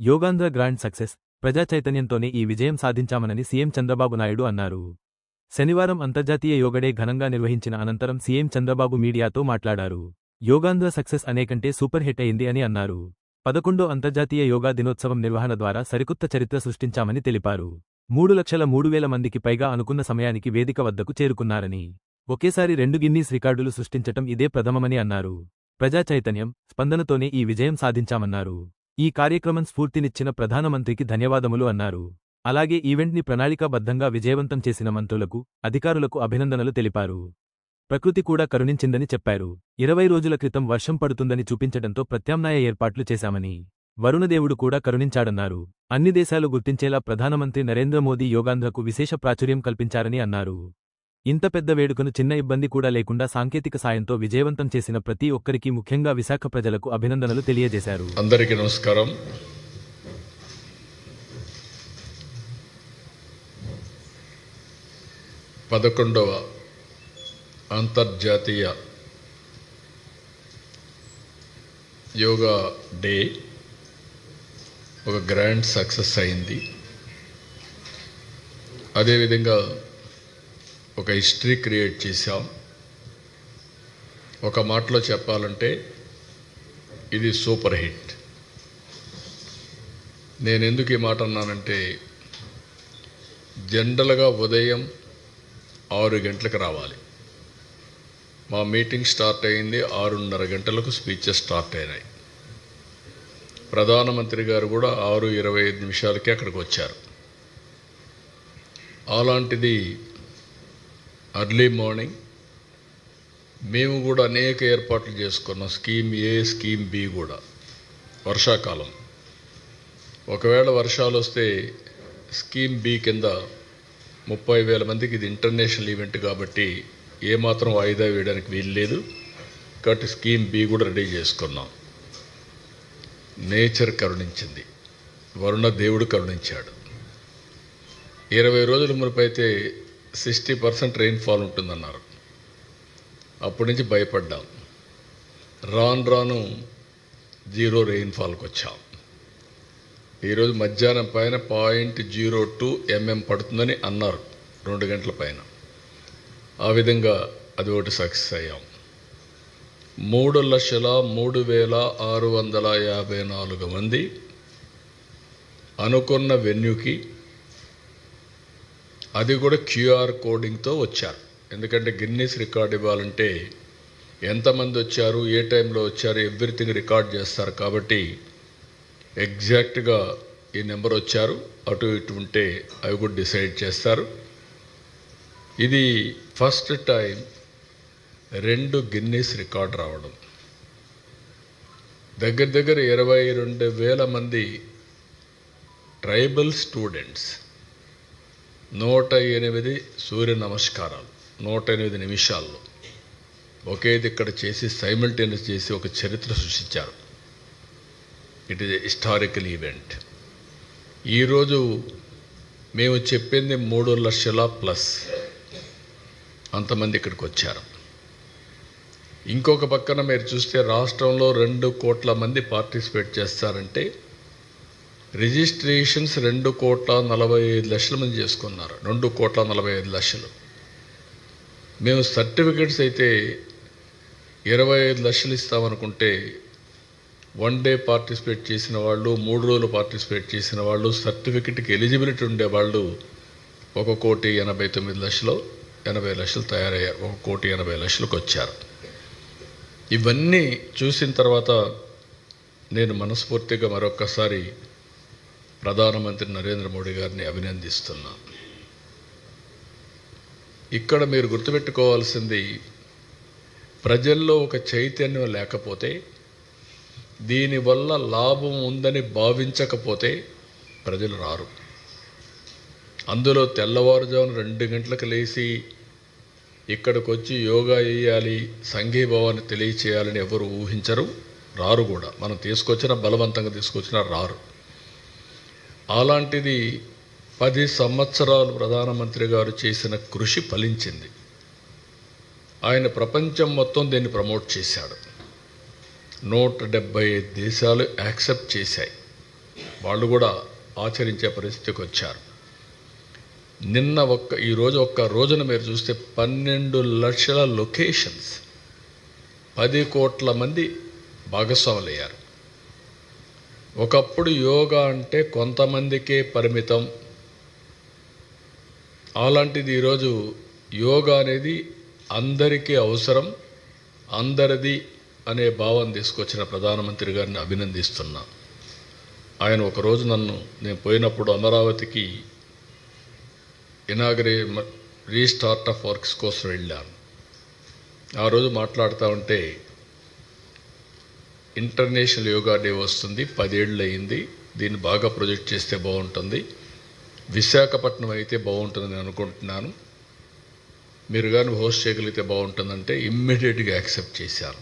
Yogandhra grand success ప్రజా చైతన్యంతోనే ఈ విజయం సాధించామనని సీఎం చంద్రబాబు నాయుడు అన్నారు. శనివారం అంతర్జాతీయ యోగడే ఘనంగా నిర్వహించిన అనంతరం సీఎం చంద్రబాబు మీడియాతో మాట్లాడారు. యోగాంధ్ర సక్సెస్ అనేకంటే సూపర్ హిట్ అయింది అని అన్నారు. పదకొండో అంతర్జాతీయ యోగా దినోత్సవం నిర్వహణ ద్వారా సరికొత్త చరిత్ర సృష్టించామని తెలిపారు. మూడు లక్షల మూడు వేల మందికి పైగా అనుకున్న సమయానికి వేదిక వద్దకు చేరుకున్నారని. ఒకేసారి రెండు గిన్నీస్ రికార్డులు సృష్టించటం ఇదే ప్రథమమని అన్నారు. ప్రజా చైతన్యం స్పందనతోనే ఈ విజయం సాధించామన్నారు. ఈ కార్యక్రమం స్ఫూర్తినిచ్చిన ప్రధానమంత్రికి ధన్యవాదములు అన్నారు. అలాగే ఈవెంట్ని ప్రణాళికాబద్ధంగా విజయవంతం చేసిన మంత్రులకు అధికారులకు అభినందనలు తెలిపారు. ప్రకృతి కూడా కరుణించిందని చెప్పారు. ఇరవై రోజుల క్రితం వర్షం పడుతుందని చూపించడంతో ప్రత్యామ్నాయ ఏర్పాట్లు చేశామని వరుణదేవుడు కూడా కరుణించాడన్నారు. అన్ని దేశాలు గుర్తించేలా ప్రధానమంత్రి నరేంద్ర మోదీ యోగాంధ్రకు విశేష ప్రాచుర్యం కల్పించారని అన్నారు. ఇంత పెద్ద వేడుకను చిన్న ఇబ్బంది కూడా లేకుండా సాంకేతిక సాయంతో విజయవంతం చేసిన ప్రతి ఒక్కరికి ముఖ్యంగా విశాఖ ప్రజలకు అభినందనలు తెలియజేశారు. అందరికీ నమస్కారం. పదకొండవ అంతర్జాతీయ యోగా డే ఒక గ్రాండ్ సక్సెస్ అయింది. అదేవిధంగా ఒక హిస్టరీ క్రియేట్ చేశాం. ఒక మాటలో చెప్పాలంటే ఇది సూపర్ హిట్. నేను ఎందుకు ఈ మాట అన్నానంటే జనరల్గా ఉదయం ఆరు గంటలకు రావాలి. మా మీటింగ్ స్టార్ట్ అయింది ఆరున్నర గంటలకు స్పీచెస్ స్టార్ట్ అయినాయి. ప్రధానమంత్రి గారు కూడా ఆరు ఇరవై ఐదు నిమిషాలకే అక్కడికి వచ్చారు. అలాంటిది అర్లీ మార్నింగ్ మేము కూడా అనేక ఏర్పాట్లు చేసుకున్నాం. స్కీమ్ ఏ స్కీమ్ బి కూడా వర్షాకాలం. ఒకవేళ వర్షాలు వస్తే స్కీమ్ బి కింద ముప్పై వేల మందికి ఇది ఇంటర్నేషనల్ ఈవెంట్ కాబట్టి ఏమాత్రం వాయిదా వేయడానికి వీలు లేదు కాబట్టి స్కీమ్ బి కూడా రెడీ చేసుకున్నాం. నేచర్ కరుణించింది. వరుణ దేవుడు కరుణించాడు. ఇరవై రోజుల మునుపు అయితే సిక్స్టీ పర్సెంట్ రెయిన్ఫాల్ ఉంటుందన్నారు. అప్పటి నుంచి భయపడ్డాం. రాను రాను జీరో రెయిన్ఫాల్కి వచ్చాం. ఈరోజు మధ్యాహ్నం పైన పాయింట్ జీరో టూ ఎంఎం పడుతుందని అన్నారు. రెండు గంటల పైన. ఆ విధంగా అది ఒకటి సక్సెస్ అయ్యాం. మూడు లక్షల మూడు వేల ఆరు వందల యాభై నాలుగు మంది అనుకున్న వెన్యూకి అది కూడా క్యూఆర్ కోడింగ్తో వచ్చారు. ఎందుకంటే గిన్నీస్ రికార్డ్ ఇవ్వాలంటే ఎంతమంది వచ్చారు ఏ టైంలో వచ్చారు ఎవ్రీథింగ్ రికార్డ్ చేస్తారు కాబట్టి ఎగ్జాక్ట్గా ఈ నెంబర్ వచ్చారు. అటు ఇటు ఉంటే అవి కూడా డిసైడ్ చేస్తారు. ఇది ఫస్ట్ టైం రెండు గిన్నీస్ రికార్డ్ రావడం. దగ్గర దగ్గర ఇరవై రెండు వేల మంది ట్రైబల్ స్టూడెంట్స్ నూట ఎనిమిది సూర్య నమస్కారాలు నూట ఎనిమిది నిమిషాల్లో ఒకే ఇక్కడ చేసి సైమల్టేనియస్ చేసి ఒక చరిత్ర సృష్టించారు. ఇట్ ఈస్ హిస్టారికల్ ఈవెంట్ ఈరోజు మేము చెప్పింది మూడు లక్షల ప్లస్ అంతమంది ఇక్కడికి వచ్చారు. ఇంకొక పక్కన మీరు చూస్తే రాష్ట్రంలో రెండు కోట్ల మంది పార్టిసిపేట్ చేస్తారంటే రిజిస్ట్రేషన్స్ రెండు కోట్ల నలభై ఐదు లక్షల మంది చేసుకున్నారు. రెండు కోట్ల నలభై ఐదు లక్షలు. మేము సర్టిఫికెట్స్ అయితే ఇరవై ఐదు లక్షలు ఇస్తామనుకుంటే వన్ డే పార్టిసిపేట్ చేసిన వాళ్ళు మూడు రోజులు పార్టిసిపేట్ చేసిన వాళ్ళు సర్టిఫికెట్కి ఎలిజిబిలిటీ ఉండే వాళ్ళు ఒక కోటి ఎనభై తొమ్మిది లక్షలు ఎనభై లక్షలు తయారయ్యారు ఒక కోటి ఎనభై లక్షలకు వచ్చారు. ఇవన్నీ చూసిన తర్వాత నేను మనస్ఫూర్తిగా మరొక్కసారి ప్రధానమంత్రి నరేంద్ర మోడీ గారిని అభినందిస్తున్నా. ఇక్కడ మీరు గుర్తుపెట్టుకోవాల్సింది ప్రజల్లో ఒక చైతన్యం లేకపోతే దీనివల్ల లాభం ఉందని భావించకపోతే ప్రజలు రారు. అందులో తెల్లవారుజామున రెండు గంటలకు లేచి ఇక్కడికి వచ్చి యోగా చేయాలి సంఘీభావాన్ని తెలియచేయాలని ఎవరు ఊహించరు రారు కూడా. మనం తీసుకొచ్చిన బలవంతంగా తీసుకొచ్చినా రారు. అలాంటిది పది సంవత్సరాలు ప్రధానమంత్రి గారు చేసిన కృషి ఫలించింది. ఆయన ప్రపంచం మొత్తం దీన్ని ప్రమోట్ చేశాడు. నూట డెబ్బై ఐదు దేశాలు యాక్సెప్ట్ చేశాయి. వాళ్ళు కూడా ఆచరించే పరిస్థితికి వచ్చారు. నిన్న ఒక్క ఈరోజు ఒక్క రోజున మీరు చూస్తే పన్నెండు లక్షల లొకేషన్స్. పది కోట్ల మంది భాగస్వాములయ్యారు. ఒకప్పుడు యోగా అంటే కొంతమందికే పరిమితం. అలాంటిది ఈరోజు యోగా అనేది అందరికీ అవసరం అందరిది అనే భావం తీసుకొచ్చిన ప్రధానమంత్రి గారిని అభినందిస్తున్నా. ఆయన ఒకరోజు నన్ను నేను పోయినప్పుడు అమరావతికి ఇనాగరే రీస్టార్ట్ ఆఫ్ వర్క్స్ కోసం వెళ్ళాను. ఆ రోజు మాట్లాడుతూ ఉంటే ఇంటర్నేషనల్ యోగా డే వస్తుంది పదేళ్ళు అయింది దీన్ని బాగా ప్రొజెక్ట్ చేస్తే బాగుంటుంది విశాఖపట్నం అయితే బాగుంటుందని నేను అనుకుంటున్నాను మీరు కానీ హోస్ట్ చేయగలిగితే బాగుంటుందంటే ఇమ్మీడియట్గా యాక్సెప్ట్ చేశాను.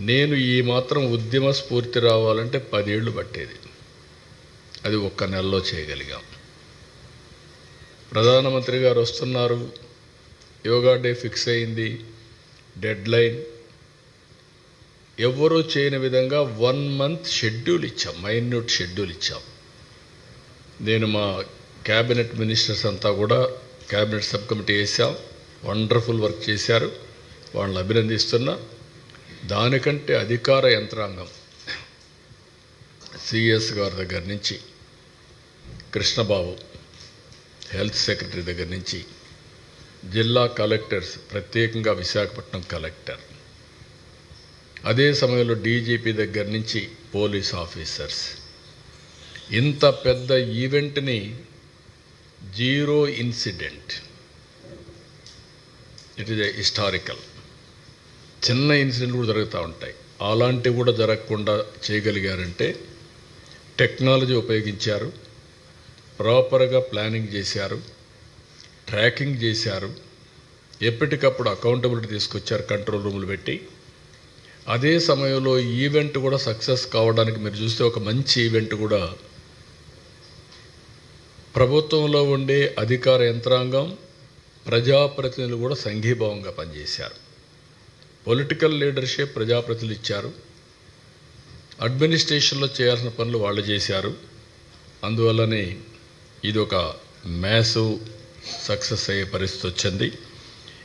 నేను ఈ మాత్రం ఉద్యమ స్ఫూర్తి రావాలంటే పదేళ్ళు పట్టేది. అది ఒక్క నెలలో చేయగలిగాం. ప్రధానమంత్రి గారు వస్తున్నారు. యోగా డే ఫిక్స్ అయింది. Deadline. ఎవ్వరూ చేయని విధంగా వన్ మంత్ షెడ్యూల్ ఇచ్చాం. మైన్యూట్ షెడ్యూల్ ఇచ్చాం. నేను మా క్యాబినెట్ మినిస్టర్స్ అంతా కూడా క్యాబినెట్ సబ్ కమిటీ వేసాం. వండర్ఫుల్ వర్క్ చేశారు. వాళ్ళని అభినందిస్తున్నా. దానికంటే అధికార యంత్రాంగం సిఎస్ గారి దగ్గర నుంచి కృష్ణబాబు. హెల్త్ సెక్రటరీ దగ్గర నుంచి జిల్లా కలెక్టర్స్ ప్రత్యేకంగా విశాఖపట్నం కలెక్టర్. అదే సమయంలో డీజీపీ దగ్గర నుంచి పోలీస్ ఆఫీసర్స్. ఇంత పెద్ద ఈవెంట్ని zero incident. It is historical చిన్న ఇన్సిడెంట్ కూడా జరుగుతూ ఉంటాయి. అలాంటివి కూడా జరగకుండా చేయగలిగారంటే టెక్నాలజీ ఉపయోగించారు. ప్రాపర్గా ప్లానింగ్ చేశారు ట్రాకింగ్ చేశారు ఎప్పటికప్పుడు అకౌంటబిలిటీ తీసుకొచ్చారు కంట్రోల్ రూములు పెట్టి. అదే సమయంలో ఈవెంట్ కూడా సక్సెస్ కావడానికి మీరు చూస్తే ఒక మంచి ఈవెంట్ కూడా. ప్రభుత్వంలో ఉండే అధికార యంత్రాంగం ప్రజాప్రతినిధులు కూడా సంఘీభావంగా పనిచేశారు. పొలిటికల్ లీడర్షిప్ ప్రజాప్రతినిధులు ఇచ్చారు. అడ్మినిస్ట్రేషన్లో చేయాల్సిన పనులు వాళ్ళు చేశారు. అందువల్లనే ఇది ఒక మ్యాసివ్ సక్సెస్ అయ్యే పరిస్థితి వచ్చింది.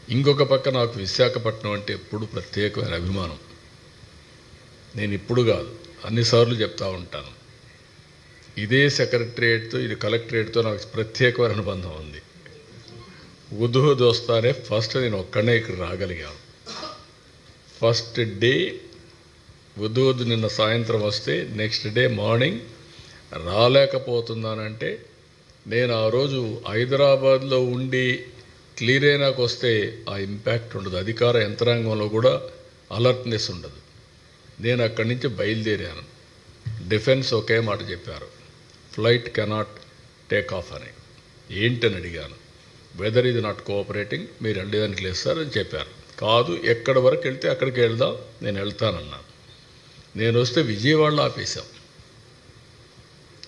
ఇంకొక పక్క నాకు విశాఖపట్నం అంటే ఎప్పుడు ప్రత్యేకమైన అభిమానం. నేను ఇప్పుడు కాదు అన్నిసార్లు చెప్తా ఉంటాను. ఇదే సెక్రటరియేట్తో ఇది కలెక్టరేట్తో నాకు ప్రత్యేకమైన అనుబంధం ఉంది. ఉదుహు దోస్తానే ఫస్ట్ నేను ఒక్కడనే ఇక్కడ రాగలిగాను. ఫస్ట్ డే ఉదుహుదు నిన్న సాయంత్రం వస్తే నెక్స్ట్ డే మార్నింగ్ రాలేకపోతున్నానంటే నేను ఆ రోజు హైదరాబాద్లో ఉండి క్లియర్ అయినాక వస్తే ఆ ఇంపాక్ట్ ఉండదు. అధికార యంత్రాంగంలో కూడా అలర్ట్నెస్ ఉండదు. నేను అక్కడి నుంచి బయలుదేరాను. డిఫెన్స్ ఒకే మాట చెప్పారు. ఫ్లైట్ కెనాట్ టేక్ ఆఫ్ అని. ఏంటని అడిగాను. వెదర్ ఇది నాట్ కోఆపరేటింగ్ మీరు వెళ్ళేదానికి లేదు సార్ అని చెప్పారు. కాదు ఎక్కడి వరకు వెళ్తే అక్కడికి వెళ్దాం నేను వెళ్తానన్నాను. నేను వస్తే విజయవాడలో ఆపేశాం.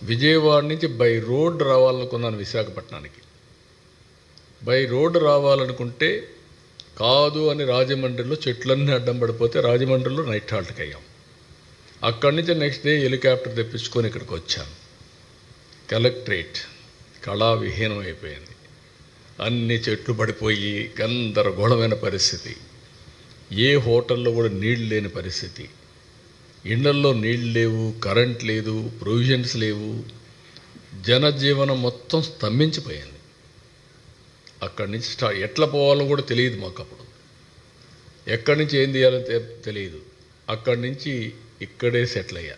విజయవాడ నుంచి బై రోడ్ రావాలనుకున్నాను విశాఖపట్నానికి. బై రోడ్ రావాలనుకుంటే కాదు అని రాజమండ్రిలో చెట్లన్నీ అడ్డం పడిపోతే రాజమండ్రిలో నైట్ హాల్ట్కి అయ్యాం. అక్కడి నుంచి నెక్స్ట్ డే హెలికాప్టర్ తెప్పించుకొని ఇక్కడికి వచ్చాను. కలెక్టరేట్ కళా విహీనం అయిపోయింది. అన్ని చెట్లు పడిపోయి గందరగోళమైన పరిస్థితి. ఏ హోటల్లో కూడా నీళ్ళు లేని పరిస్థితి. ఇళ్ళల్లో నీళ్ళు లేవు కరెంట్ లేదు ప్రొవిజన్స్ లేవు. జనజీవనం మొత్తం స్తంభించిపోయింది. అక్కడి నుంచి స్టా ఎట్లా పోవాలో కూడా తెలియదు మాకు అప్పుడు. ఎక్కడి నుంచి ఏం చేయాలో తెలియదు. అక్కడి నుంచి ఇక్కడే సెటిల్ అయ్యా.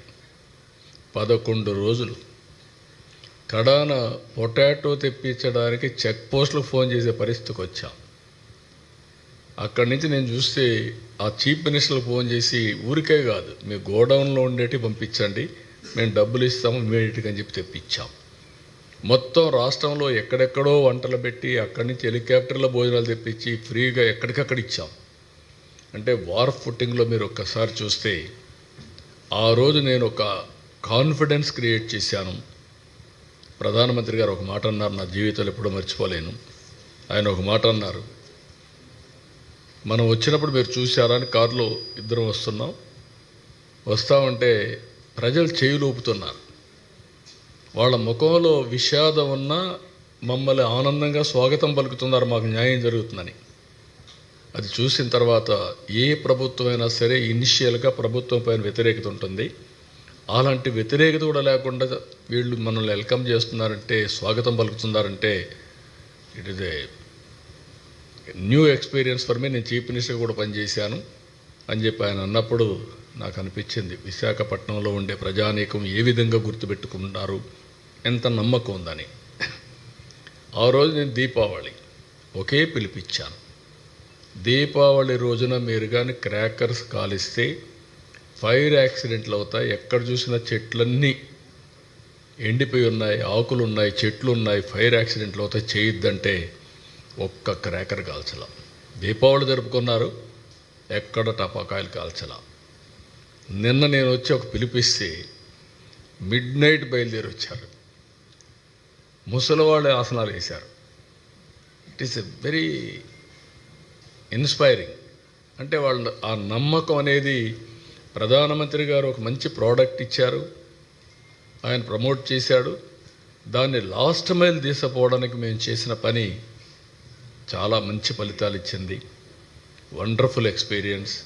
పదకొండు రోజులు. కడాన పొటాటో తెప్పించడానికి చెక్ పోస్టులు ఫోన్ చేసే పరిస్థితికి వచ్చాం. అక్కడి నుంచి నేను చూస్తే ఆ చీఫ్ మినిస్టర్లకు ఫోన్ చేసి ఊరికే కాదు మీ గోడౌన్లో ఉండేటి పంపించండి మేము డబ్బులు ఇస్తాము ఇమీడియట్గా అని చెప్పి తెప్పించాం. మొత్తం రాష్ట్రంలో ఎక్కడెక్కడో వంటలు పెట్టి అక్కడి నుంచి హెలికాప్టర్లో భోజనాలు తెప్పించి ఫ్రీగా ఎక్కడికక్కడ ఇచ్చాం. అంటే వార్ ఫుట్టింగ్లో మీరు ఒక్కసారి చూస్తే ఆ రోజు నేను ఒక కాన్ఫిడెన్స్ క్రియేట్ చేశాను. ప్రధానమంత్రి గారు ఒక మాట అన్నారు నా జీవితంలో ఎప్పుడూ మర్చిపోలేను. ఆయన ఒక మాట అన్నారు మనం వచ్చినప్పుడు మీరు చూశారా అని కారులో ఇద్దరం వస్తున్నాం. వస్తామంటే ప్రజలు చేయిలోపుతున్నారు వాళ్ళ ముఖంలో విషాదం ఉన్నా మమ్మల్ని ఆనందంగా స్వాగతం పలుకుతున్నారు. మాకు న్యాయం జరుగుతుందని. అది చూసిన తర్వాత ఏ ప్రభుత్వమైనా సరే ఇనిషియల్గా ప్రభుత్వం పైన వ్యతిరేకత ఉంటుంది. అలాంటి వ్యతిరేకత కూడా లేకుండా వీళ్ళు మనల్ని వెల్కమ్ చేస్తున్నారంటే స్వాగతం పలుకుతున్నారంటే it is a new experience for me నేను చీఫ్ మినిస్టర్ కూడా పనిచేశాను అని చెప్పి ఆయన అన్నప్పుడు నాకు అనిపించింది విశాఖపట్నంలో ఉండే ప్రజానీకం ఏ విధంగా గుర్తుపెట్టుకుంటారు? ఎంత నమ్మకం ఉందని. ఆ రోజు నేను దీపావళి ఒకే పిలిపించాను. దీపావళి రోజున మీరు కానీ క్రాకర్స్ కాలిస్తే ఫైర్ యాక్సిడెంట్లు అవుతాయి ఎక్కడ చూసినా చెట్లన్నీ ఎండిపోయి ఉన్నాయి ఆకులు ఉన్నాయి చెట్లు ఉన్నాయి ఫైర్ యాక్సిడెంట్లు అవుతాయి చేయొద్దంటే ఒక్క క్రాకర్ కాల్చలా. దీపావళి జరుపుకున్నారు ఎక్కడ టపాకాయలు కాల్చలా. నిన్న నేను వచ్చి ఒక పిలిపిస్తే మిడ్ నైట్ బయలుదేరి వచ్చారు. ముసలివాళ్ళు ఆసనాలు వేశారు. It is a very inspiring అంటే వాళ్ళ ఆ నమ్మకం అనేది ప్రధానమంత్రి గారు ఒక మంచి ప్రోడక్ట్ ఇచ్చారు. ఆయన ప్రమోట్ చేశాడు. దాన్ని లాస్ట్ మైల్ తీసుకుపోవడానికి మేము చేసిన పని చాలా మంచి ఫలితాలు ఇచ్చింది. వండర్ఫుల్ ఎక్స్పీరియన్స్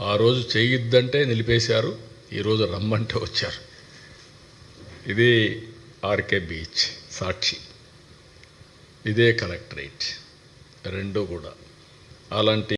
ఆ రోజు చేయొద్దంటే నిలిపేశారు ఈరోజు రమ్మంటే వచ్చారు. ఇది ఆర్కే బీచ్ సాక్షి. ఇదే కలెక్టరేట్. రెండు కూడా. అలాంటి